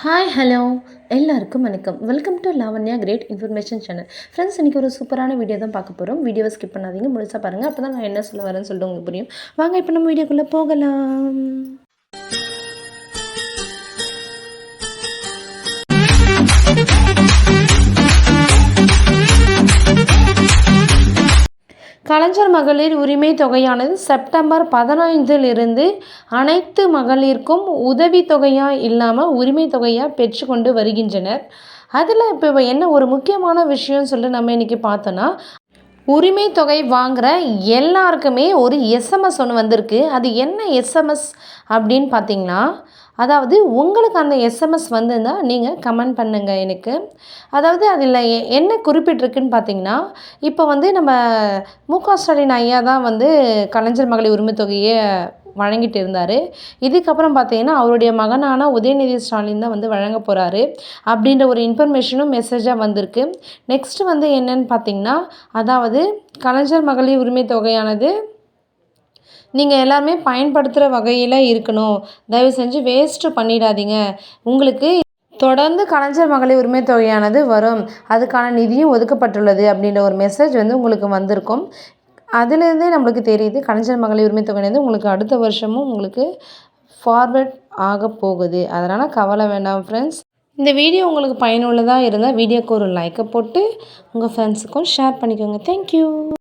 Hi hello எல்லாருக்கும் வணக்கம். Welcome to Lavanya great information channel friends இன்றைக்கி ஒரு சூப்பரான வீடியோ தான் பார்க்க போகிறோம் வீடியோவை ஸ்கிப் பண்ணாதீங்க. முழுசாக பாருங்கள் அப்போ தான் நான் என்ன சொல்ல வரேன்னு சொல்லிட்டு உங்களுக்கு புரியும். வாங்க இப்போ நம்ம வீடியோக்குள்ளே போகலாம். கலைஞர் மகளிர் உரிமை தொகையானது செப்டம்பர் பதினைந்திலிருந்து அனைத்து மகளிருக்கும் உதவித்தொகையாக இல்லாமல் உரிமை தொகையாக பெற்றுக்கொண்டு வருகின்றனர். அதில் இப்போ என்ன ஒரு முக்கியமான விஷயம்னு சொல்லிட்டு நம்ம இன்றைக்கி பார்த்தோன்னா உரிமை தொகை வாங்குகிற எல்லாருக்குமே ஒரு எஸ்எம்எஸ் ஒன்று வந்திருக்கு. அது என்ன எஸ்எம்எஸ் அப்படின்னு பார்த்தீங்கன்னா அதாவது உங்களுக்கு அந்த எஸ்எம்எஸ் வந்திருந்தால் நீங்கள் கமெண்ட் பண்ணுங்கள் எனக்கு. அதாவது அதில் எ என்ன குறிப்பிட்டிருக்குன்னு பார்த்தீங்கன்னா இப்போ வந்து நம்ம மு க ஸ்டாலின் ஐயா தான் வந்து கலைஞர் மகளிர் உரிமை தொகையை வழங்கிட்டு இருந்தார். இதுக்கப்புறம் பார்த்தீங்கன்னா அவருடைய மகனான உதயநிதி ஸ்டாலின் தான் வந்து வழங்க போகிறாரு அப்படின்ற ஒரு இன்ஃபர்மேஷனும் மெசேஜாக வந்திருக்கு. நெக்ஸ்ட்டு வந்து என்னன்னு பார்த்தீங்கன்னா அதாவது கலைஞர் மகளிர் உரிமை தொகையானது நீங்கள் எல்லாருமே பயன்படுத்துகிற வகையில் இருக்கணும். தயவு செஞ்சு வேஸ்ட்டு பண்ணிடாதீங்க. உங்களுக்கு தொடர்ந்து கலைஞர் மகளிர் உரிமை தொகையானது வரும். அதுக்கான நிதியும் ஒதுக்கப்பட்டுள்ளது அப்படின்ற ஒரு மெசேஜ் வந்து உங்களுக்கு வந்திருக்கும். அதுலேருந்தே நம்மளுக்கு தெரியுது கலைஞர் மகளிர் உரிமை தொகையானது உங்களுக்கு அடுத்த வருஷமும் உங்களுக்கு ஃபார்வர்ட் ஆக போகுது. அதனால் கவலை வேண்டாம் ஃப்ரெண்ட்ஸ் இந்த வீடியோ உங்களுக்கு பயனுள்ளதாக இருந்தால் வீடியோக்கு ஒரு லைக்கை போட்டு உங்கள் ஃப்ரெண்ட்ஸுக்கும் ஷேர் பண்ணிக்கோங்க. தேங்க்யூ